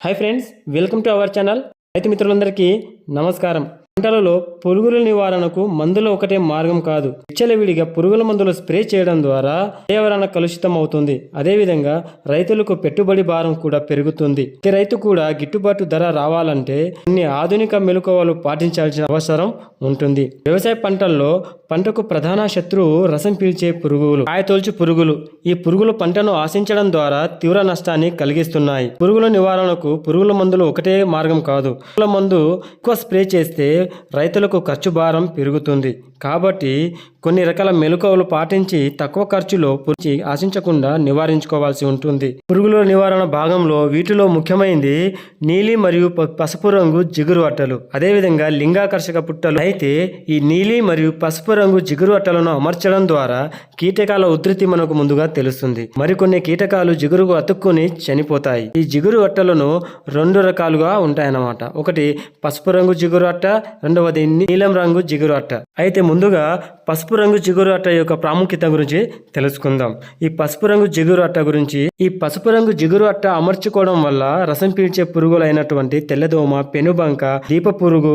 Hi friends welcome to our channel రైతు మిత్రులందరికీ నమస్కారం పంటలలో పురుగుల నివారణకు మందులు ఒకటే మార్గం కాదు. విచ్చలవిడిగా పురుగుల మందులు స్ప్రే చేయడం ద్వారా పర్యావరణ కలుషితం అవుతుంది అదేవిధంగా రైతులకు పెట్టుబడి భారం కూడా పెరుగుతుంది. ప్రతి రైతు కూడా గిట్టుబాటు ధర రావాలంటే కొన్ని ఆధునిక మెలకువలు పాటించాల్సిన అవసరం ఉంటుంది. వ్యవసాయ పంటల్లో పంటకు ప్రధాన శత్రువు రసం పీల్చే పురుగులు కాయతోల్చు పురుగులు. ఈ పురుగులు పంటను ఆశించడం ద్వారా తీవ్ర నష్టాన్ని కలిగిస్తున్నాయి. పురుగుల నివారణకు పురుగుల మందులు ఒకటే మార్గం కాదు. పురుగుల మందు ఎక్కువ స్ప్రే చేస్తే రైతులకు ఖర్చు భారం పెరుగుతుంది. కాబట్టి కొన్ని రకాల మెలకువలు పాటించి తక్కువ ఖర్చులో పురుచి ఆశించకుండా నివారించుకోవాల్సి ఉంటుంది. పురుగుల నివారణ భాగంలో వీటిలో ముఖ్యమైనది నీలి మరియు ప- పసుపు రంగు జిగురు అట్టలు. అదేవిధంగా లింగాకర్షక పుట్టలు అయితే ఈ నీలి మరియు పసుపు రంగు జిగురు అట్టలను అమర్చడం ద్వారా కీటకాల ఉధృతి మనకు ముందుగా తెలుస్తుంది. మరికొన్ని కీటకాలు జిగురుకు అతుక్కుని చనిపోతాయి. ఈ జిగురు అట్టలను రెండు రకాలుగా ఉంటాయన్నమాట. ఒకటి పసుపు రంగు జిగురు అట్ట రెండవది నీలం రంగు జిగురు అట్ట. అయితే ముందుగా పసుపు రంగు జిగురు అట్ట యొక్క ప్రాముఖ్యత గురించి తెలుసుకుందాం. ఈ పసుపు రంగు జిగురు అట్ట గురించి ఈ పసుపు రంగు జిగురు అట్ట అమర్చుకోవడం వల్ల రసం పీల్చే పురుగులైనటువంటి తెల్లదోమ పెనుబంక దీప పురుగు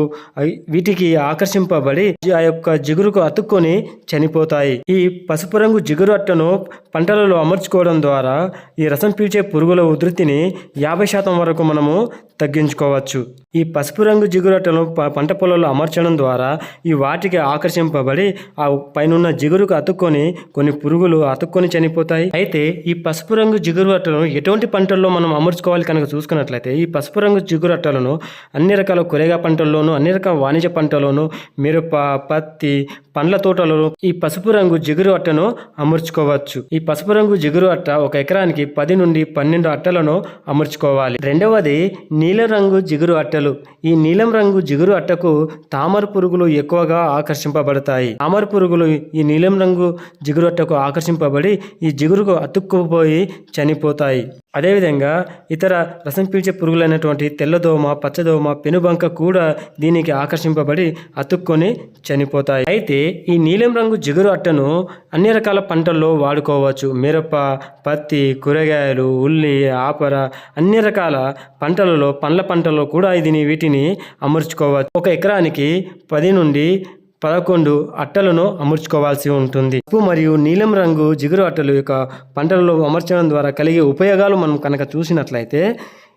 వీటికి ఆకర్షింపబడి ఆ యొక్క జిగురుకు అతుక్కొని చనిపోతాయి. ఈ పసుపు రంగు జిగురు అట్టను పంటలలో అమర్చుకోవడం ద్వారా ఈ రసం పీల్చే పురుగుల ఉధృతిని యాభై శాతం వరకు మనము తగ్గించుకోవచ్చు. ఈ పసుపు రంగు జిగురు అట్టను పంట పొలంలో అమర్చడం ద్వారా ఈ వాటికి ఆకర్షింపబడి ఆ ఆ పైనున్న జిగురుకు అతుక్కొని కొన్ని పురుగులు అతుక్కొని చనిపోతాయి. అయితే ఈ పసుపు రంగు జిగురు అట్టలను ఎటువంటి పంటల్లో మనం అమర్చుకోవాలి కనుక చూసుకున్నట్లయితే ఈ పసుపు రంగు జిగురు అట్టలను అన్ని రకాల కూరగాయ పంటల్లోనూ అన్ని రకాల వాణిజ్య పంటలోనూ మిరప పత్తి పండ్ల తోటలలో ఈ పసుపు రంగు జిగురు అట్టను అమర్చుకోవచ్చు. ఈ పసుపు రంగు జిగురు అట్ట ఒక ఎకరానికి పది నుండి పన్నెండు అట్టలను అమర్చుకోవాలి. రెండవది నీలం రంగు జిగురు అట్టలు. ఈ నీలం రంగు జిగురు అట్టకు తామర పురుగులు ఎక్కువగా ఆకర్షింపబడతాయి. తామర పురుగులు ఈ నీలం రంగు జిగురు అట్టకు ఆకర్షింపబడి ఈ జిగురుకు అతుక్కుపోయి చనిపోతాయి. అదేవిధంగా ఇతర రసం పీల్చే పురుగులైనటువంటి తెల్లదోమ పచ్చదోమ పెనుబంక కూడా దీనికి ఆకర్షింపబడి అతుక్కొని చనిపోతాయి. అయితే ఈ నీలం రంగు జిగురు అట్టను అన్ని రకాల పంటల్లో వాడుకోవచ్చు. మిరప పత్తి కూరగాయలు ఉల్లి ఆపర అన్ని రకాల పంటలలో పండ్ల పంటల్లో కూడా ఇది వీటిని అమర్చుకోవచ్చు. ఒక ఎకరానికి పది నుండి పదకొండు అట్టలను అమర్చుకోవాల్సి ఉంటుంది. ఉప్పు మరియు నీలం రంగు జిగురు అట్టలు యొక్క పంటలలో అమర్చడం ద్వారా కలిగే ఉపయోగాలు మనం కనుక చూసినట్లయితే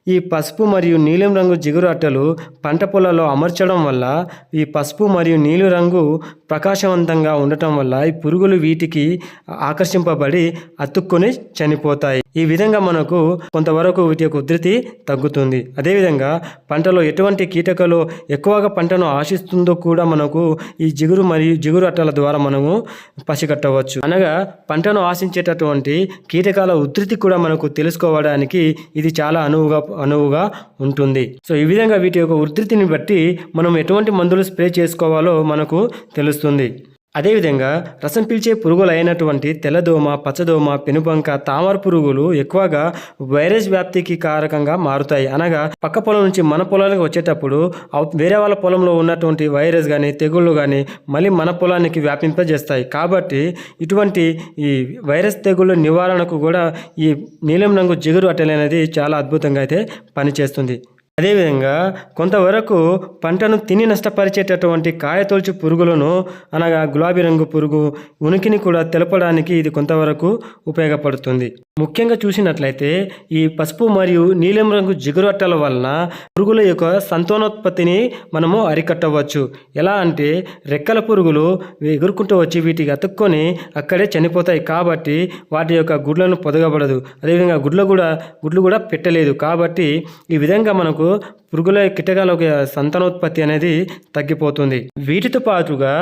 ఈ పసుపు మరియు నీలం రంగు జిగురు అట్టలు పంట పొలాల్లో అమర్చడం వల్ల ఈ పసుపు మరియు నీలి రంగు ప్రకాశవంతంగా ఉండటం వల్ల ఈ పురుగులు వీటికి ఆకర్షింపబడి అతుక్కుని చనిపోతాయి. ఈ విధంగా మనకు కొంతవరకు వీటి యొక్క ఉధృతి తగ్గుతుంది. అదేవిధంగా పంటలో ఎటువంటి కీటకాలు ఎక్కువగా పంటను ఆశిస్తుందో కూడా మనకు ఈ జిగురు మరియు జిగురు అట్టల ద్వారా మనము పసిగట్టవచ్చు. అనగా పంటను ఆశించేటటువంటి కీటకాల ఉధృతి కూడా మనకు తెలుసుకోవడానికి ఇది చాలా అనువుగా అనువుగా ఉంటుంది. సో ఈ విధంగా వీటి యొక్క ఉధృతిని బట్టి మనం ఎటువంటి మందులు స్ప్రే చేసుకోవాలో మనకు తెలుస్తుంది అదేవిధంగా రసం పీల్చే పురుగులు అయినటువంటి తెల్లదోమ పచ్చదోమ పెనుబంక తామర పురుగులు ఎక్కువగా వైరస్ వ్యాప్తికి కారకంగా మారుతాయి. అనగా పక్క పొలం నుంచి మన పొలానికి వచ్చేటప్పుడు వేరే వాళ్ళ పొలంలో ఉన్నటువంటి వైరస్ కానీ తెగుళ్ళు కానీ మళ్ళీ మన పొలానికి వ్యాపింపజేస్తాయి. కాబట్టి ఇటువంటి ఈ వైరస్ తెగుళ్ళ నివారణకు కూడా ఈ నీలం రంగు జిగురు అట్టలు అనేది చాలా అద్భుతంగా అయితే పనిచేస్తుంది. అదేవిధంగా కొంతవరకు పంటను తిని నష్టపరిచేటటువంటి కాయతొలుచు పురుగులను అనగా గులాబీ రంగు పురుగు ఉనికిని కూడా తెలపడానికి ఇది కొంతవరకు ఉపయోగపడుతుంది. ముఖ్యంగా చూసినట్లయితే ఈ పసుపు మరియు నీలం రంగు జిగురు అట్టల వలన పురుగుల యొక్క సంతానోత్పత్తిని మనము అరికట్టవచ్చు. ఎలా అంటే రెక్కల పురుగులు ఎగురుకుంటూ వచ్చి వీటికి అతుక్కొని అక్కడే చనిపోతాయి కాబట్టి వాటి యొక్క గుడ్లను పొదగబడదు. అదేవిధంగా గుడ్లు కూడా గుడ్లు కూడా పెట్టలేదు కాబట్టి ఈ విధంగా మనకు పురుగుల కీటకాల సంతానోత్పత్తి అనేది తగ్గిపోతుంది. వీటితో పాటుగా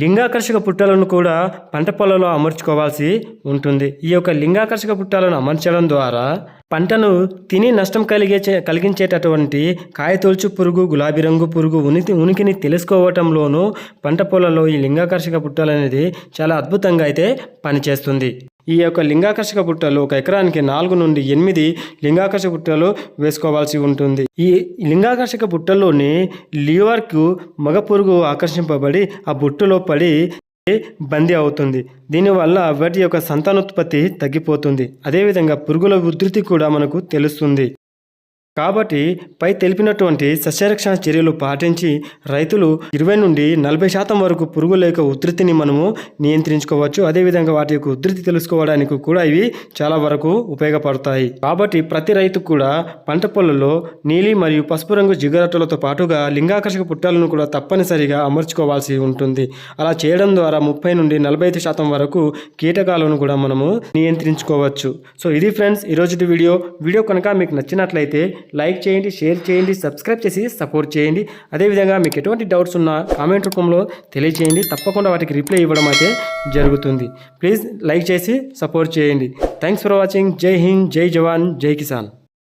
లింగాకర్షక పుట్టాలను కూడా పంట పొలంలో అమర్చుకోవాల్సి ఉంటుంది. ఈ యొక్క లింగాకర్షక పుట్టాలను అమర్చడం ద్వారా పంటను తిని నష్టం కలిగే కలిగించేటటువంటి కాయతొలుచు పురుగు గులాబీ రంగు పురుగు ఉనికి ఉనికిని తెలుసుకోవటంలోనూ పంట పొలంలో ఈ లింగాకర్షక పుట్టాలనేది చాలా అద్భుతంగా అయితే పనిచేస్తుంది. ఈ యొక్క లింగాకర్షక బుట్టలు ఒక ఎకరానికి నాలుగు నుండి ఎనిమిది లింగాకర్షక బుట్టలు వేసుకోవాల్సి ఉంటుంది. ఈ లింగాకర్షక బుట్టలోని లివర్కు మగ పురుగు ఆకర్షింపబడి ఆ బుట్టలో పడి బందీ అవుతుంది. దీనివల్ల వాటి యొక్క సంతానోత్పత్తి తగ్గిపోతుంది. అదేవిధంగా పురుగుల ఉధృతి కూడా మనకు తెలుస్తుంది. కాబట్టి పై తెలిపినటువంటి సస్యరక్షణ చర్యలు పాటించి రైతులు ఇరవై నుండి నలభై శాతం వరకు పురుగుల యొక్క ఉధృతిని మనము నియంత్రించుకోవచ్చు. అదేవిధంగా వాటి యొక్క ఉధృతి తెలుసుకోవడానికి కూడా ఇవి చాలా వరకు ఉపయోగపడతాయి. కాబట్టి ప్రతి రైతు కూడా పంట పొలంలో నీలి మరియు పసుపు రంగు జిగరట్టలతో పాటుగా లింగాకర్షక పుట్టాలను కూడా తప్పనిసరిగా అమర్చుకోవాల్సి ఉంటుంది. అలా చేయడం ద్వారా ముప్పై నుండి నలభై ఐదు శాతం వరకు కీటకాలను కూడా మనము నియంత్రించుకోవచ్చు. సో ఇది ఫ్రెండ్స్ ఈరోజు వీడియో. వీడియో కనుక మీకు నచ్చినట్లయితే లైక్ చేయండి షేర్ చేయండి సబ్స్క్రైబ్ చేసి సపోర్ట్ చేయండి. అదేవిధంగా మీకు ఎటువంటి డౌట్స్ ఉన్నా కామెంట్ రూపంలో తెలియచేయండి తప్పకుండా వాటికి రిప్లై ఇవ్వడం అయితే జరుగుతుంది. ప్లీజ్ లైక్ చేసి సపోర్ట్ చేయండి. Thanks for watching. Jai Hind జై జవాన్ జై కిసాన్.